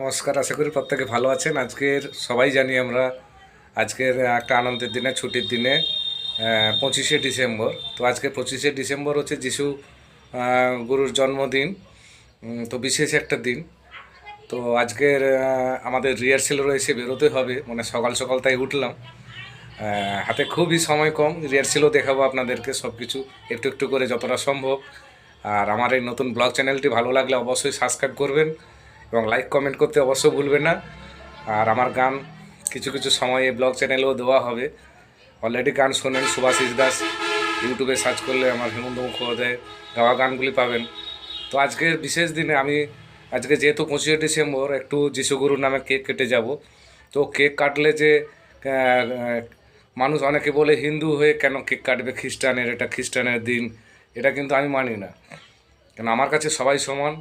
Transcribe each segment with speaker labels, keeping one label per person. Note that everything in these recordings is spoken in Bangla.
Speaker 1: নমস্কার, আশা করি প্রত্যেকে ভালো আছেন। আজকের সবাই জানি আমরা, আজকের একটা আনন্দের দিনে, ছুটির দিনে পঁচিশে ডিসেম্বর। তো আজকে পঁচিশে ডিসেম্বর হচ্ছে যিশু গুরুর জন্মদিন। তো বিশেষ একটা দিন। তো আজকের আমাদের রিহার্সেল রয়েছে বেরোতে হবে। মানে সকাল সকাল তাই উঠলাম। হাতে খুবই সময় কম। রিহার্সেলও দেখাবো আপনাদেরকে সব কিছু একটু একটু করে যতটা সম্ভব। আর আমার এই নতুন ব্লগ চ্যানেলটি ভালো লাগলে অবশ্যই সাবস্ক্রাইব করবেন এবং লাইক, কমেন্ট করতে অবশ্যই ভুলবেন না। আর আমার গান, কিছু কিছু সময় এই ব্লগ চ্যানেলেও দেওয়া হবে। অলরেডি গান শোনেন সুভাষিস দাস। ইউটিউবে সার্চ করলে আমার হেমন্ত মুখোপাধ্যায় গাওয়া গানগুলি পাবেন। তো আজকের বিশেষ দিনে আমি, আজকে যেহেতু পঁচিশে ডিসেম্বর, একটু যিশুগুরুর নামে কেক কেটে যাব। তো কেক কাটলে যে মানুষ অনেকে বলে হিন্দু হয়ে কেন কেক কাটবে? খ্রিস্টানের, এটা খ্রিস্টানের দিন। এটা কিন্তু আমি মানি না। কেন আমার কাছে সবাই সমান।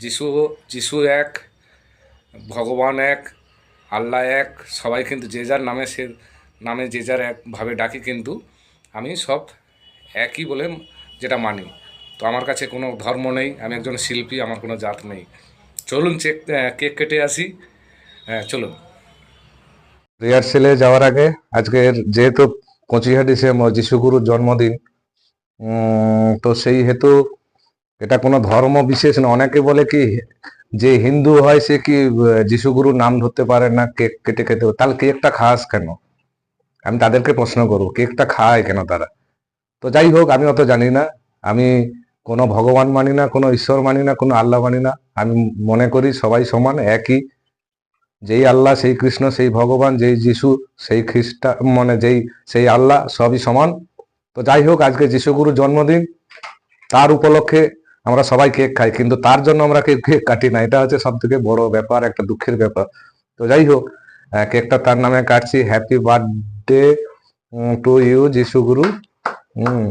Speaker 1: যিশু যিশু এক, ভগবান এক, আল্লাহ এক, সবাই কিন্তু যে যার নামে সে নামে যে যার একভাবে ডাকি কিন্তু আমি সব একই বলে যেটা মানি। তো আমার কাছে কোনো ধর্ম নেই, আমি একজন শিল্পী, আমার কোনো জাত নেই। চলুন চেক কেক কেটে আসি। হ্যাঁ চলুন। রিহার্সেলে যাওয়ার আগে আজকের যেহেতু পঁচিশে ডিসেম্বর যিশুগুরুর জন্মদিন তো সেই হেতু এটা কোনো ধর্ম বিশেষ না। অনেকে বলে কি, যে হিন্দু হয় সে কি যিশুগুরুর নাম ধরতে পারে না কেক কেটে খেতে তাহলে কেকটা খাস কেন? আমি তাদেরকে প্রশ্ন করব, কেকটা খায় কেন তারা? তো যাই হোক, আমি অত জানি না। আমি কোনো ভগবান মানি না, কোনো ঈশ্বর মানি না, কোনো আল্লাহ মানি না। আমি মনে করি সবাই সমান, একই। যেই আল্লাহ, সেই কৃষ্ণ, সেই ভগবান, যেই যিশু, সেই খ্রিস্টা মানে যেই, সেই আল্লাহ, সবই সমান। তো যাই হোক, আজকে যিশুগুরুর জন্মদিন। তার উপলক্ষে আমরা সবাই কেক খাই, কিন্তু তার জন্য আমরা কেক কেক কাটি না। এটা হচ্ছে সব থেকে বড় ব্যাপার, একটা দুঃখের ব্যাপার। তো যাই হোক কেকটা তার নামে কাটছি। হ্যাপি বার্থডে টু ইউ যিশুগুরু হুম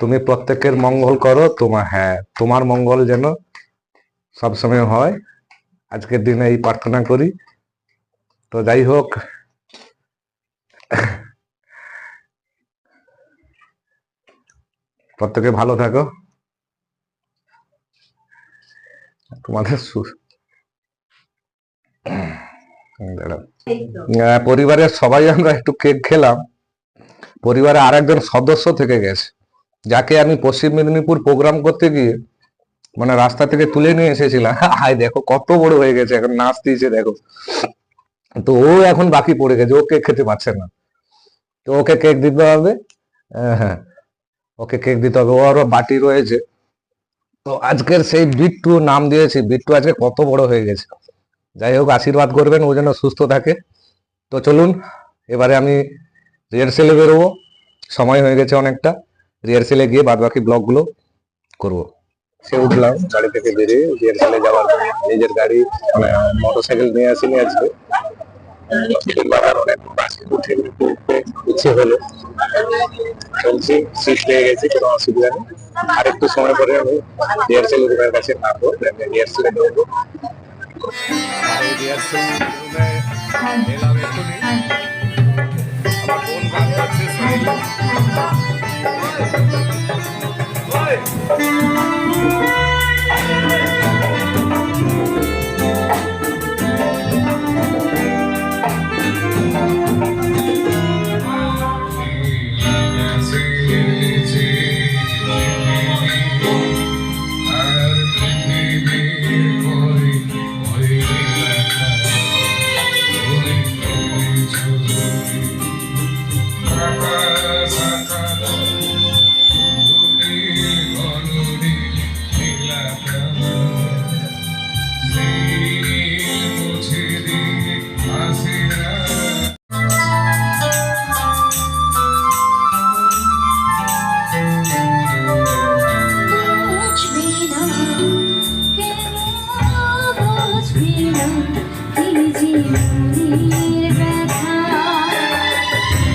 Speaker 1: তুমি প্রত্যেকের মঙ্গল করো তোমার হ্যাঁ তোমার মঙ্গল যেন সবসময় হয়। আজকের দিনে এই প্রার্থনা করি। তো যাই হোক প্রত্যেকে ভালো থাকো। তোমাদের পরিবারের সবাই আমরা একটু কেক খেলাম। পরিবারে আরেকজন সদস্য থেকে গেছে, যাকে আমি পশ্চিম মেদিনীপুর প্রোগ্রাম করতে গিয়ে মানে রাস্তা থেকে তুলে নিয়ে এসেছিলাম। হাই দেখো কত বড় হয়ে গেছে, এখন নাচ দিয়েছে, দেখো। তো ও এখন বাকি পড়ে গেছে, ও কেক খেতে পারছে না। তো ওকে কেক দিতে হবে। হ্যাঁ। ওকে কেক দিতে হবে। ওরও বাটি রয়েছে। তো আজকের সেই বিট্টু নাম দিয়েছি। বিট্টু আজকে কত বড় হয়ে গেছে। যাই হোক, আশীর্বাদ করবেন, ও যেন সুস্থ থাকে। তো চলুন, এবারে আমি রিহার্সেলে বেরোবো। সময় হয়ে গেছে অনেকটা। রিহার্সেলে গিয়ে বাদ বাকি ব্লগগুলো করব। সে উঠলাম, গাড়ি থেকে বেরিয়ে রিহার্সেলে যাওয়ার নিজের গাড়ি মানে মোটর সাইকেল নিয়ে আসিনি আজকে। অনেক বাসে উঠে উঠতে ইচ্ছে হলো চলছি সিট পেয়ে গেছি কোনো অসুবিধা নেই আর একটু সময় পরে আমি রিহার্সেল রুমের কাছে নামবো রিহার্সেলে এক্ষুনি আমার বোন!